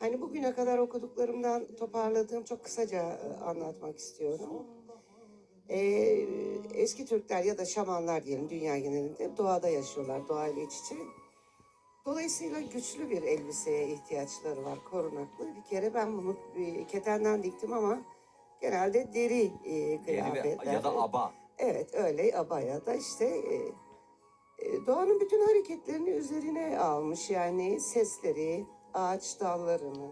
Hani bugüne kadar okuduklarımdan toparladığım çok kısaca e, anlatmak istiyorum. Ee, eski Türkler ya da şamanlar diyelim dünya genelinde doğada yaşıyorlar, doğayla iç içe. Dolayısıyla güçlü bir elbiseye ihtiyaçları var, korunaklı. Bir kere ben bunu e, ketenden diktim ama genelde deri e, Deri kıyafetler. ya da aba. Evet öyle abaya da işte e, e, doğanın bütün hareketlerini üzerine almış yani sesleri, ağaç dallarını,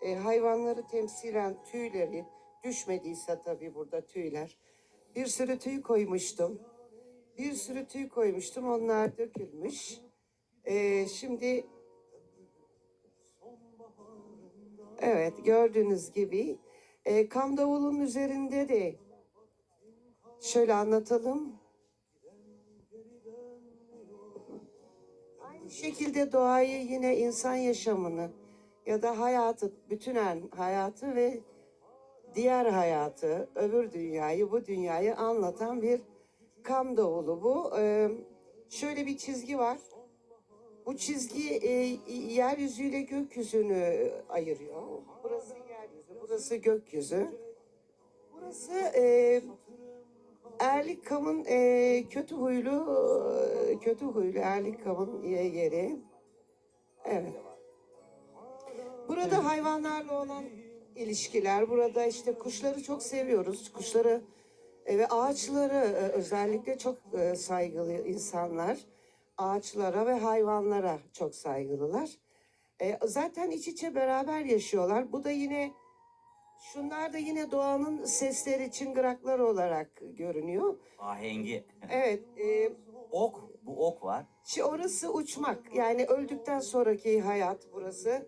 e, hayvanları temsilen tüyleri, düşmediyse tabii burada tüyler. Bir sürü tüy koymuştum. Bir sürü tüy koymuştum onlar dökülmüş. E, şimdi evet gördüğünüz gibi e, kam davulun üzerinde de Şöyle anlatalım. Aynı şekilde doğayı yine insan yaşamını ya da hayatı, bütünen hayatı ve diğer hayatı, öbür dünyayı, bu dünyayı anlatan bir kam davulu bu. Ee, şöyle bir çizgi var. Bu çizgi e, yeryüzüyle gökyüzünü ayırıyor. Burası yeryüzü, burası gökyüzü. Burası e, Erlik Kam'ın e, kötü huylu, e, kötü huylu Erlik Kam'ın e, yeri. Evet. Burada hayvanlarla olan ilişkiler, burada işte kuşları çok seviyoruz. Kuşları e, ve ağaçları e, özellikle çok saygılı insanlar. Ağaçlara ve hayvanlara çok saygılılar. Zaten iç içe beraber yaşıyorlar. Bu da yine Şunlar da yine doğanın sesleri, çıngıraklar olarak görünüyor. Ahengi. Evet, e, Ok. Bu ok var. şi- orası uçmak. Yani öldükten sonraki hayat burası.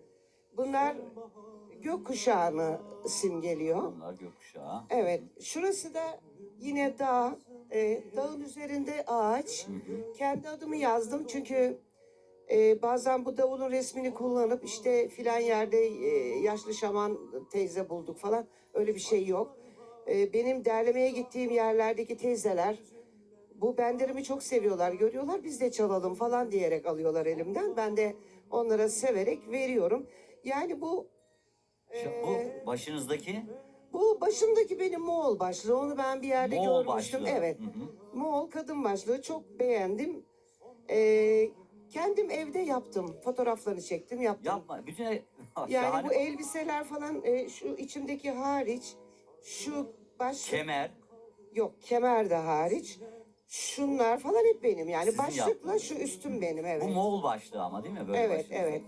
Bunlar gökkuşağını simgeliyor. Bunlar gökkuşağı. Evet, şurası da yine dağ. E, dağın üzerinde ağaç. Kendi adımı yazdım çünkü e, bazen bu davulun resmini kullanıp işte filan yerde e, yaşlı şaman teyze bulduk falan. Öyle bir şey yok. E, benim derlemeye gittiğim yerlerdeki teyzeler bu benderimi çok seviyorlar, görüyorlar. Biz de çalalım falan diyerek alıyorlar elimden. Ben de onlara severek veriyorum. Yani bu Şu, Ee, bu başınızdaki bu başımdaki benim Moğol başlığı. Onu ben bir yerde Moğol görmüştüm. başlığı. Evet. Hı hı. Moğol kadın başlığı çok beğendim. Ee, kendim evde yaptım. Fotoğraflarını çektim, yaptım. yapma. Bütün el- Yani bu elbiseler falan e, şu içimdeki hariç, şu baş kemer. yok kemer de hariç. Şunlar falan hep benim. Yani Sizin başlıkla yaptığınız. şu üstüm benim evet. Bu Moğol başlığı ama değil mi? Böyle Evet, evet.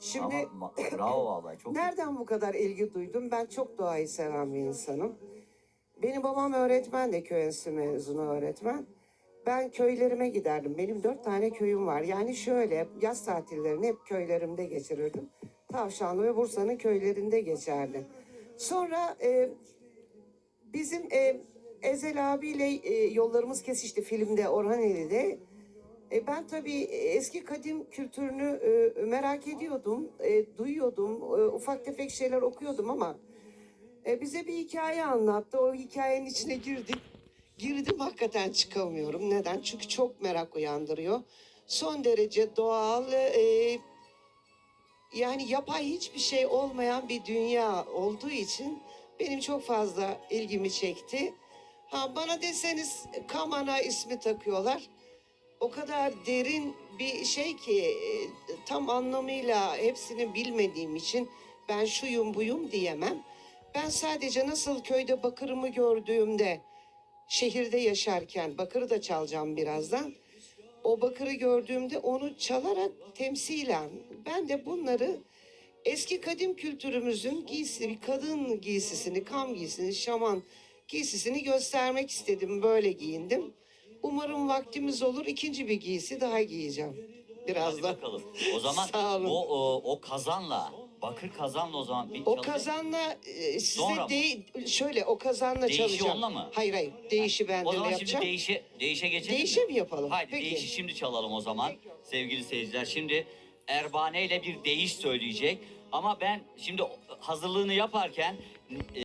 Şimdi Ama ma- bravo vallahi çok Nereden bu kadar ilgi duydum? Ben çok doğayı seven bir insanım. Benim babam öğretmen de köy enstitüsü mezunu öğretmen. Ben köylerime giderdim. Benim dört tane köyüm var. Yani şöyle yaz tatillerini hep köylerimde geçirirdim. Tavşanlı ve Bursa'nın köylerinde geçerdim. Sonra e, bizim e, Ezel abiyle e, yollarımız kesişti filmde Orhaneli'de. E, ben tabii eski kadim kültürünü e, merak ediyordum, e, duyuyordum, e, ufak tefek şeyler okuyordum ama e, bize bir hikaye anlattı. O hikayenin içine girdik. Girdim hakikaten çıkamıyorum. Neden? Çünkü çok merak uyandırıyor. Son derece doğal, e, yani yapay hiçbir şey olmayan bir dünya olduğu için benim çok fazla ilgimi çekti. Ha bana deseniz Kamana ismi takıyorlar o kadar derin bir şey ki e, tam anlamıyla hepsini bilmediğim için ben şuyum buyum diyemem. Ben sadece nasıl köyde bakırımı gördüğümde şehirde yaşarken bakırı da çalacağım birazdan. O bakırı gördüğümde onu çalarak temsilen ben de bunları eski kadim kültürümüzün giysi, bir kadın giysisini, kam giysisini, şaman giysisini göstermek istedim. Böyle giyindim. Umarım vaktimiz olur. ikinci bir giysi daha giyeceğim. Hadi Birazdan. bakalım. O zaman Sağ olun. o, o o kazanla bakır kazanla o zaman bir O kazanla e, size Sonra de, şöyle o kazanla Değişi çalacağım. onunla mı? Hayır hayır. Değişi ben O de zaman şimdi yapacağım. değişe değişe geçelim Değişe mi? yapalım? Haydi Peki. değişi şimdi çalalım o zaman sevgili seyirciler. Şimdi Erbane ile bir değiş söyleyecek. Ama ben şimdi hazırlığını yaparken